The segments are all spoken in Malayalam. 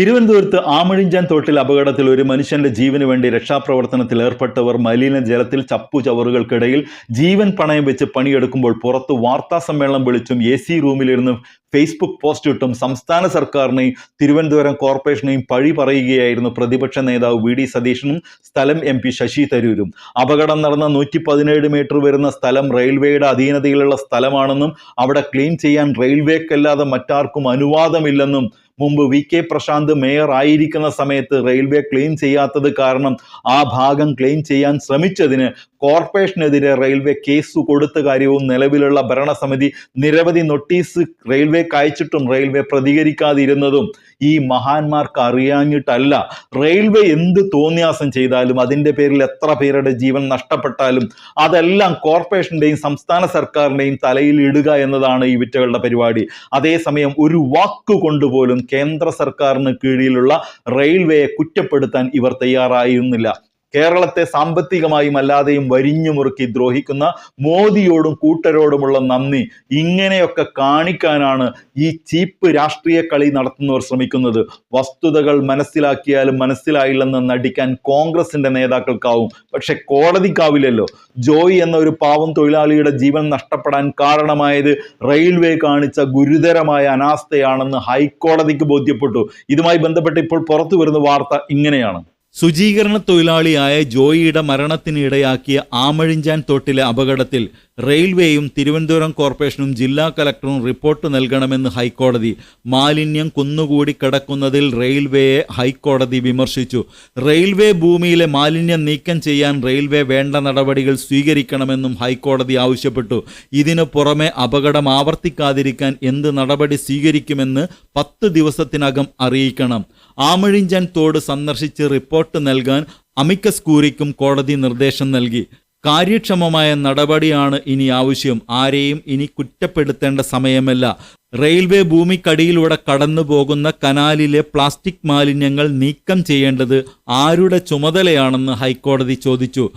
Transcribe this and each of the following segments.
തിരുവനന്തപുരത്ത് ആമഴിഞ്ചാൻ തോട്ടിൽ അപകടത്തിൽ ഒരു മനുഷ്യന്റെ ജീവന് വേണ്ടി രക്ഷാപ്രവർത്തനത്തിൽ ഏർപ്പെട്ടവർ മലിന ജലത്തിൽ ചപ്പു ചവറുകൾക്കിടയിൽ ജീവൻ പണയം വെച്ച് പണിയെടുക്കുമ്പോൾ പുറത്ത് വാർത്താ സമ്മേളനം വിളിച്ചും എ സി റൂമിലിരുന്ന് ഫേസ്ബുക്ക് പോസ്റ്റ് ഇട്ടും സംസ്ഥാന സർക്കാരിനെയും തിരുവനന്തപുരം കോർപ്പറേഷനെയും പഴി പറയുകയായിരുന്നു പ്രതിപക്ഷ നേതാവ് വി ഡി സതീശനും സ്ഥലം എം പി ശശി തരൂരും. അപകടം നടന്ന നൂറ്റി പതിനേഴ് മീറ്റർ വരുന്ന സ്ഥലം റെയിൽവേയുടെ അധീനതയിലുള്ള സ്ഥലമാണെന്നും അവിടെ ക്ലീൻ ചെയ്യാൻ റെയിൽവേക്കല്ലാതെ മറ്റാർക്കും അനുവാദമില്ലെന്നും മുമ്പ് വി കെ പ്രശാന്ത് മേയർ ആയിരിക്കുന്ന സമയത്ത് റെയിൽവേ ക്ലീൻ ചെയ്യാത്തത് കാരണം ആ ഭാഗം ക്ലീൻ ചെയ്യാൻ ശ്രമിച്ചതിന് കോർപ്പറേഷനെതിരെ റെയിൽവേ കേസ് കൊടുത്ത കാര്യവും നിലവിലുള്ള ഭരണസമിതി നിരവധി നോട്ടീസ് റെയിൽവേ അയച്ചിട്ടും റെയിൽവേ പ്രതികരിക്കാതിരുന്നതും ഈ മഹാന്മാർക്ക് അറിയാഞ്ഞിട്ടല്ല. റെയിൽവേ എന്ത് തോന്നിയാസം ചെയ്താലും അതിന്റെ പേരിൽ എത്ര പേരുടെ ജീവൻ നഷ്ടപ്പെട്ടാലും അതെല്ലാം കോർപ്പറേഷന്റെയും സംസ്ഥാന സർക്കാരിന്റെയും തലയിൽ ഇടുക എന്നതാണ് ഈ വിറ്റകളുടെ പരിപാടി. അതേസമയം ഒരു വാക്ക് കൊണ്ടുപോലും കേന്ദ്ര സർക്കാരിന് കീഴിലുള്ള റെയിൽവേയെ കുറ്റപ്പെടുത്താൻ ഇവർ തയ്യാറായിരുന്നില്ല. കേരളത്തെ സാമ്പത്തികമായും അല്ലാതെയും വരിഞ്ഞു മുറുക്കി ദ്രോഹിക്കുന്ന മോദിയോടും കൂട്ടരോടുമുള്ള നന്ദി ഇങ്ങനെയൊക്കെ കാണിക്കാനാണ് ഈ ചീപ്പ് രാഷ്ട്രീയ കളി നടത്തുന്നവർ ശ്രമിക്കുന്നത്. വസ്തുതകൾ മനസ്സിലാക്കിയാലും മനസ്സിലായില്ലെന്ന് നടിക്കാൻ കോൺഗ്രസിന്റെ നേതാക്കൾക്കാവും. പക്ഷെ കോടതിക്കാവില്ലല്ലോ. ജോയി എന്ന ഒരു പാവം തൊഴിലാളിയുടെ ജീവൻ നഷ്ടപ്പെടാൻ കാരണമായത് റെയിൽവേ കാണിച്ച ഗുരുതരമായ അനാസ്ഥയാണെന്ന് ഹൈക്കോടതിക്ക് ബോധ്യപ്പെട്ടു. ഇതുമായി ബന്ധപ്പെട്ട് ഇപ്പോൾ പുറത്തു വരുന്ന വാർത്ത ഇങ്ങനെയാണ്. ശുചീകരണ തൊഴിലാളിയായ ജോയിയുടെ മരണത്തിന് ഇടയാക്കിയ ആമഴിഞ്ചാൻ തോട്ടിലെ അപകടത്തിൽ റെയിൽവേയും തിരുവനന്തപുരം കോർപ്പറേഷനും ജില്ലാ കലക്ടറും റിപ്പോർട്ട് നൽകണമെന്ന് ഹൈക്കോടതി മാലിന്യം കുന്നുകൂടി കിടക്കുന്നതിൽ റെയിൽവേയെ ഹൈക്കോടതി വിമർശിച്ചു. റെയിൽവേ ഭൂമിയിലെ മാലിന്യം നീക്കം ചെയ്യാൻ റെയിൽവേ വേണ്ട നടപടികൾ സ്വീകരിക്കണമെന്നും ഹൈക്കോടതി ആവശ്യപ്പെട്ടു. ഇതിനു പുറമെ അപകടം ആവർത്തിക്കാതിരിക്കാൻ എന്ത് നടപടി സ്വീകരിക്കുമെന്ന് പത്ത് ദിവസത്തിനകം അറിയിക്കണം. ആമഴിഞ്ചൻ തോട് സന്ദർശിച്ച് റിപ്പോർട്ട് നൽകാൻ അമിക്കസ് കൂറിക്കും കോടതി നിർദ്ദേശം നൽകി. കാര്യക്ഷമമായ നടപടിയാണ് ഇനി ആവശ്യം. ആരെയും ഇനി കുറ്റപ്പെടുത്തേണ്ട സമയമല്ല. റെയിൽവേ ഭൂമിക്കടിയിലൂടെ കടന്നു പോകുന്ന കനാലിലെ പ്ലാസ്റ്റിക് മാലിന്യങ്ങൾ നീക്കം ചെയ്യേണ്ടത് ആരുടെ ചുമതലയാണെന്ന് ഹൈക്കോടതി ചോദിച്ചു.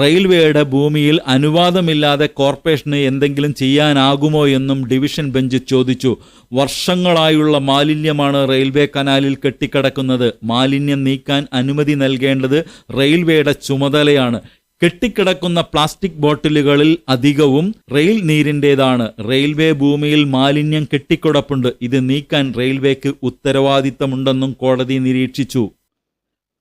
റെയിൽവേയുടെ ഭൂമിയിൽ അനുവാദമില്ലാതെ കോർപ്പറേഷന് എന്തെങ്കിലും ചെയ്യാനാകുമോ എന്നും ഡിവിഷൻ ബെഞ്ച് ചോദിച്ചു. വർഷങ്ങളായുള്ള മാലിന്യമാണ് റെയിൽവേ കനാലിൽ കെട്ടിക്കിടക്കുന്നത്. മാലിന്യം നീക്കാൻ അനുമതി നൽകേണ്ടത് റെയിൽവേയുടെ ചുമതലയാണ്. കെട്ടിക്കിടക്കുന്ന പ്ലാസ്റ്റിക് ബോട്ടിലുകളിൽ അധികവും റെയിൽ നീരിന്റെതാണ്. റെയിൽവേ ഭൂമിയിൽ മാലിന്യം കെട്ടിക്കിടപ്പുണ്ട്. ഇത് നീക്കാൻ റെയിൽവേക്ക് ഉത്തരവാദിത്തമുണ്ടെന്നും കോടതി നിരീക്ഷിച്ചു.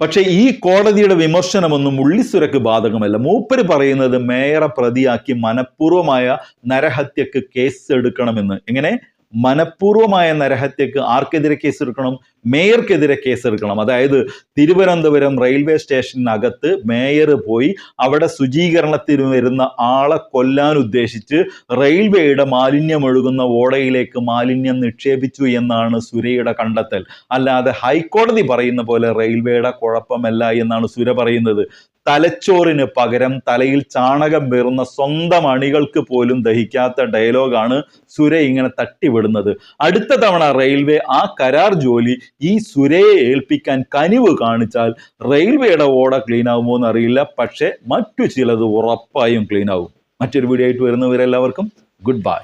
പക്ഷേ ഈ കോടതിയുടെ വിമർശനമൊന്നും ഉള്ളിസുരക്ക് ബാധകമല്ല. മൂപ്പര് പറയുന്നത് മേയറെ പ്രതിയാക്കി മനഃപൂർവമായ നരഹത്യക്ക് കേസ് എടുക്കണമെന്ന് എങ്ങനെ? മനഃപൂർവമായ നരഹത്യക്ക് ആർക്കെതിരെ കേസെടുക്കണം? മേയർക്കെതിരെ കേസെടുക്കണം. അതായത് തിരുവനന്തപുരം റെയിൽവേ സ്റ്റേഷനകത്ത് മേയർ പോയി അവിടെ ശുചീകരണത്തിന് വരുന്ന ആളെ കൊല്ലാൻ ഉദ്ദേശിച്ച് റെയിൽവേയുടെ മാലിന്യം ഒഴുകുന്ന ഓടയിലേക്ക് മാലിന്യം നിക്ഷേപിച്ചു എന്നാണ് സുരയുടെ കണ്ടെത്തൽ. അല്ലാതെ ഹൈക്കോടതി പറയുന്ന പോലെ റെയിൽവേയുടെ കുഴപ്പമല്ല എന്നാണ് സുര പറയുന്നത്. തലച്ചോറിന് പകരം തലയിൽ ചാണകം വേറുന്ന സ്വന്തം അണികൾക്ക് പോലും ദഹിക്കാത്ത ഡയലോഗാണ് സുര ഇങ്ങനെ തട്ടിവിടുന്നത്. അടുത്ത തവണ റെയിൽവേ ആ കരാർ ജോലി ഈ സുരയെ ഏൽപ്പിക്കാൻ കനിവ് കാണിച്ചാൽ റെയിൽവേയുടെ ഓട ക്ലീൻ ആകുമോ എന്നറിയില്ല പക്ഷെ മറ്റു ചിലത് ഉറപ്പായും ക്ലീൻ ആവും മറ്റൊരു വീഡിയോ ആയിട്ട് വരുന്നവരെല്ലാവർക്കും ഗുഡ് ബൈ.